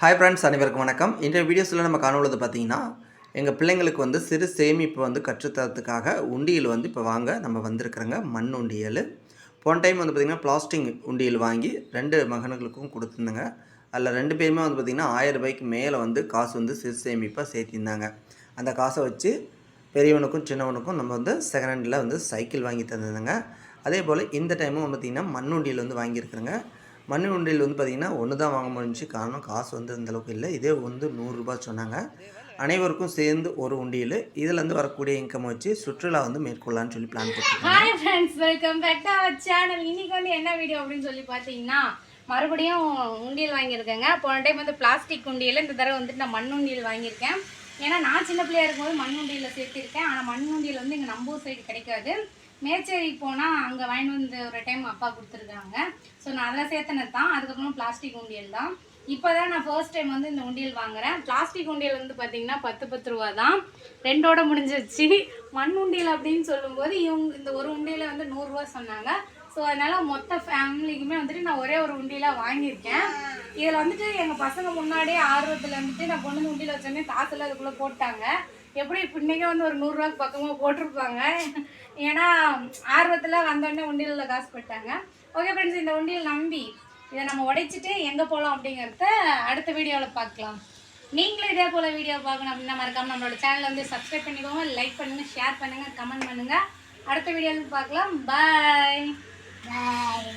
Hi friends அனைவருக்கும் வணக்கம். இன்றைய வீடியோஸில் நம்ம காணொழுது பார்த்தீங்கன்னா எங்கள் பிள்ளைங்களுக்கு வந்து சிறு சேமிப்பு வந்து கற்றுத்தரத்துக்காக உண்டியல் வந்து இப்போ வாங்க நம்ம வந்திருக்கிறோங்க. மண் உண்டியல். போன டைம் வந்து பார்த்திங்கன்னா பிளாஸ்டிக் உண்டியல் வாங்கி ரெண்டு மகன்களுக்கும் கொடுத்துருந்தேங்க. அதில் ரெண்டு பேருமே வந்து பார்த்திங்கன்னா ஆயிரம் ரூபாய்க்கு மேலே வந்து காசு வந்து சிறு சேமிப்பாக சேர்த்திருந்தாங்க. அந்த காசை வச்சு பெரியவனுக்கும் சின்னவனுக்கும் நம்ம வந்து செகண்ட் ஹேண்டில் வந்து சைக்கிள் வாங்கி தந்துருந்தேங்க. அதே போல் இந்த டைமும் வந்து பார்த்திங்கன்னா மண் உண்டியல் வந்து வாங்கியிருக்கிறேங்க. மண் உண்டியல் வந்து பார்த்திங்கன்னா ஒன்று தான் வாங்க முடிஞ்சு காரணம் காசு வந்து அந்தளவுக்கு இல்லை. இதே வந்து நூறுரூபா சொன்னாங்க. அனைவருக்கும் சேர்ந்து ஒரு உண்டியல். இதுலேருந்து வரக்கூடிய இன்கம் வச்சு சுற்றுலா வந்து மேற்கொள்ளலான்னு சொல்லி plan hi friends welcome back to our channel இன்னைக்கு வந்து என்ன வீடியோ அப்படின்னு சொல்லி பார்த்தீங்கன்னா மறுபடியும் உண்டியல் வாங்கியிருக்கேங்க. போன டைம் வந்து பிளாஸ்டிக் உண்டியல். இந்த தடவை வந்துட்டு நான் மண் உண்டியல் வாங்கியிருக்கேன். ஏன்னா நான் சின்ன பிள்ளையா இருக்கும்போது மண் உண்டியலில் சேர்த்திருக்கேன். ஆனால் மண் உண்டியல் வந்து இங்கே நம்பூர் சைடு கிடைக்காது. மேச்சேரிக்கு போனால் அங்கே வாங்கிட்டு வந்து ஒரு டைம் அப்பா கொடுத்துருக்காங்க. ஸோ நான் அதில் சேர்த்தனது தான். அதுக்கப்புறம் பிளாஸ்டிக் உண்டியல் தான். இப்போ தான் நான் ஃபர்ஸ்ட் டைம் வந்து இந்த உண்டியல் வாங்குறேன். பிளாஸ்டிக் உண்டியல் வந்து பார்த்தீங்கன்னா பத்து பத்து ரூபா தான். ரெண்டோட முடிஞ்சிருச்சு. மண் உண்டியல் அப்படின்னு சொல்லும்போது இவங்க இந்த ஒரு உண்டியலை வந்து நூறுரூவா சொன்னாங்க. ஸோ அதனால் மொத்த ஃபேமிலிக்குமே வந்துட்டு நான் ஒரே ஒரு உண்டியலாக வாங்கியிருக்கேன். இதில் வந்துட்டு எங்கள் பசங்க முன்னாடியே ஆர்வத்தில் வந்துட்டு நான் கொண்டு வந்து உண்டியில் வச்சோடனே தாத்தில் அதுக்குள்ளே போட்டாங்க. எப்படி இப்போ வந்து ஒரு நூறுரூவாக்கு பக்கமாக போட்டிருப்பாங்க. ஏன்னா ஆர்வத்தில் வந்தோடனே உண்டியலில் காசு போட்டாங்க. ஓகே ஃப்ரெண்ட்ஸ் இந்த உண்டியல் நம்பி இதை நம்ம உடைச்சிட்டு எங்கே போகலாம் அப்படிங்கிறத அடுத்த வீடியோவில் பார்க்கலாம். நீங்களும் இதே போல் வீடியோ பார்க்கணும் அப்படின்னா மறக்காமல் நம்மளோட சேனலை வந்து சப்ஸ்கிரைப் பண்ணிக்கோங்க லைக் பண்ணுங்கள் ஷேர் பண்ணுங்கள் கமெண்ட் பண்ணுங்கள் அடுத்த வீடியோவில் பார்க்கலாம். பாய் பாய்